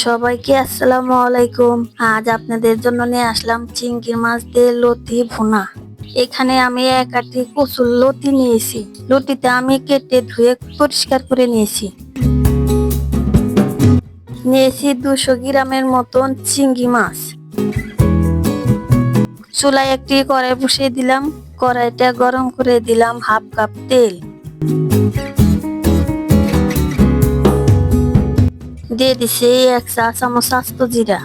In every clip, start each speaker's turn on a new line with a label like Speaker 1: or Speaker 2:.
Speaker 1: সবাইকে আসসালামু আলাইকুম। আজ আপনাদের জন্য নিয়ে আসলাম চিংড়ি মাছ দিয়ে লতি ভুনা। এখানে আমি এক আটি কচুর লতি নিয়েছি। লতিতে আমি কেটে ধুয়ে পরিষ্কার করে নিয়েছি। নিয়েছি দুশো গ্রামের মতন চিংড়ি মাছ। চুলায় একটি কড়াই বসিয়ে দিলাম। কড়াইটা গরম করে দিলাম হাফ কাপ তেল। দিয়ে এক চা চামচ আস্ত জিরা।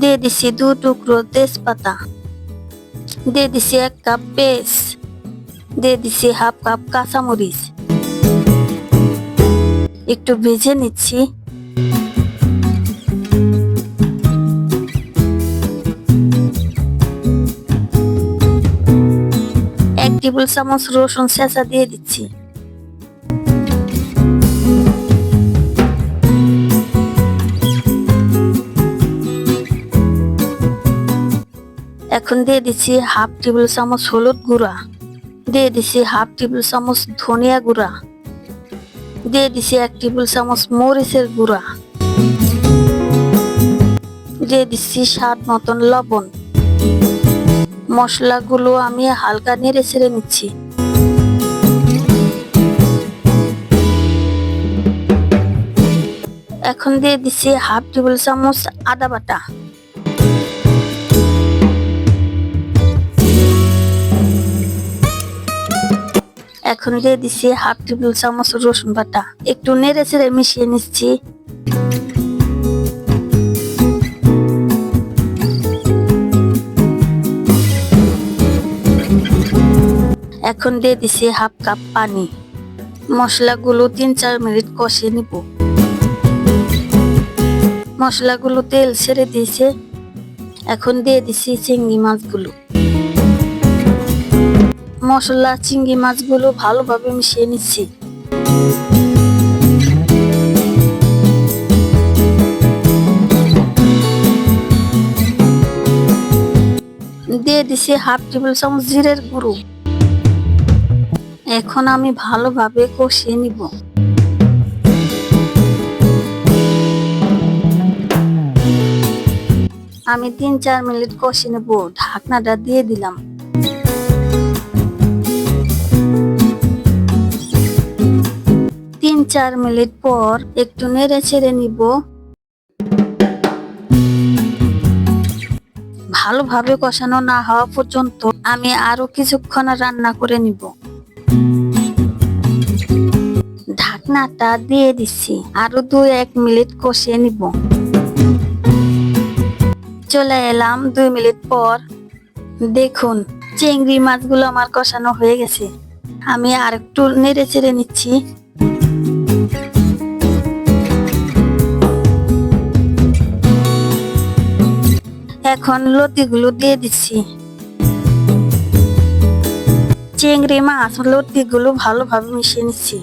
Speaker 1: দিয়ে দিছি দু টুকরো তেজপাতা। দিয়ে দিছি এক কাপ পেস্ট দিয়ে দিছি হাফ কাপ কাঁচামরিচ। একটু ভেজে নিচ্ছি। এক টেবিল চামচ রসুন চেঁচা দিয়ে দিচ্ছি। এখন দিয়ে দিচ্ছি হাফ টেবিল চামচ হলুদ গুঁড়া। দিয়ে দিচ্ছি হাফ টেবিল চামচ ধনিয়া গুঁড়া। দিয়ে দিচ্ছি এক টেবিল চামচ মরিচের গুঁড়া। দিয়ে দিচ্ছি স্বাদ মতন লবণ। মশলাগুলো আমি হালকা নেড়ে ছেড়ে নিচ্ছি। এখন দিয়ে দিচ্ছি হাফ টেবিল চামচ আদা বাটা। এখন দিয়ে দিচ্ছি হাফ টেবিল চামচ রসুন বাটা। একটু নেড়ে চেড়ে মিশিয়ে নিচ্ছি। এখন দিয়ে দিচ্ছি হাফ কাপ পানি। মশলাগুলো তিন চার মিনিট কষিয়ে নিব। মশলাগুলো তেল ছেড়ে দিয়েছে। এখন দিয়ে দিচ্ছি চিংড়ি মাছগুলো। মশলা, চিংড়ি মাছগুলো ভালোভাবে মিশিয়ে নিচ্ছি। দিয়ে দিছি হাফ টেবিল চামচ জিরের গুঁড়ো। এখন আমি ভালোভাবে কষিয়ে নিব। আমি তিন চার মিনিট কষিয়ে নেব। ঢাকনাটা দিয়ে দিলাম। চার মিনিট পর একটু নেড়ে ছেড়ে নিব। ভালোভাবে কষানো না হওয়া পর্যন্ত আমি আরও কিছুক্ষণ রান্না করে নিব। ঢাকনাটা দিয়ে দিচ্ছি, আরও দুই এক মিনিট কষিয়ে নিব। চলে এলাম দুই মিনিট পর। দেখুন, চিংড়ি মাছগুলো আমার কষানো হয়ে গেছে। আমি আর একটু নেড়ে চেড়ে নিচ্ছি। এখন লতিগুলো দিয়ে দিচ্ছি। চিংড়ি মাছ লতিগুলো ভালোভাবে মিশিয়ে নিচ্ছি।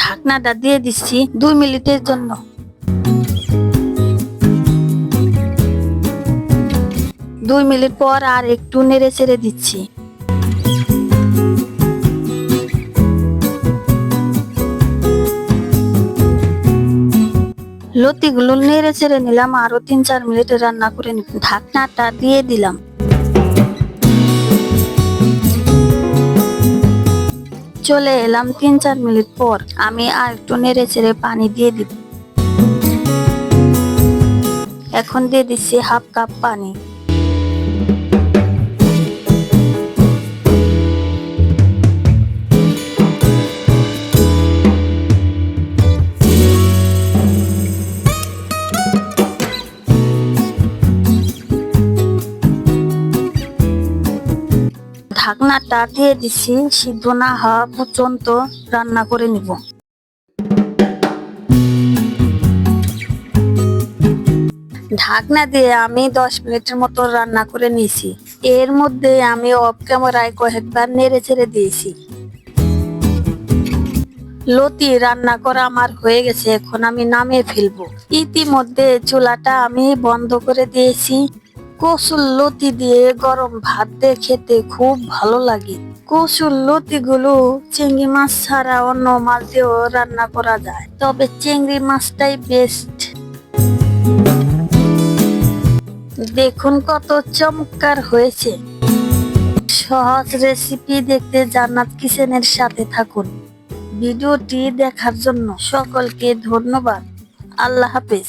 Speaker 1: ঢাকনাটা দিয়ে দিচ্ছি দুই মিনিটের জন্য। দুই মিনিট পর আর একটু নেড়ে চেড়ে দিচ্ছি। লতিগুলো নেড়ে ছেড়ে নিলাম, আরও তিন চার মিনিট রান্না করে ঢাকনাটা দিয়ে দিলাম। চলে এলাম তিন চার মিনিট পর। আমি আর একটু নেড়ে চেড়ে পানি দিয়ে দিব এখন দিয়ে দিচ্ছি হাফ কাপ পানি। ঢাকনাটা দিয়ে দিচ্ছি সিদ্ধ না হওয়া পর্যন্ত রান্না করে নিব। ঢাকনা দিয়ে আমি দশ মিনিটের মতো রান্না করে নিয়েছি এর মধ্যে আমি অফ ক্যামেরায় কয়েকবার নেড়ে ছেড়ে দিয়েছি। লতি রান্না করা আমার হয়ে গেছে, এখন আমি নামিয়ে ফেলব। ইতিমধ্যে চুলাটা আমি বন্ধ করে দিয়েছি। কসুর লতি দিয়ে গরম ভাত দিয়ে খেতে খুব ভালো লাগে। কসুর লতি গুলো চিংড়ি মাছ ছাড়া অন্য মাছ দিয়েও রান্না করা যায়, তবে চিংড়ি মাছটাই বেস্ট দেখুন কত চমৎকার হয়েছে। সহজ রেসিপি দেখতে জান্নাত কিচেনের সাথে থাকুন। ভিডিওটি দেখার জন্য সকলকে ধন্যবাদ। আল্লাহ হাফেজ।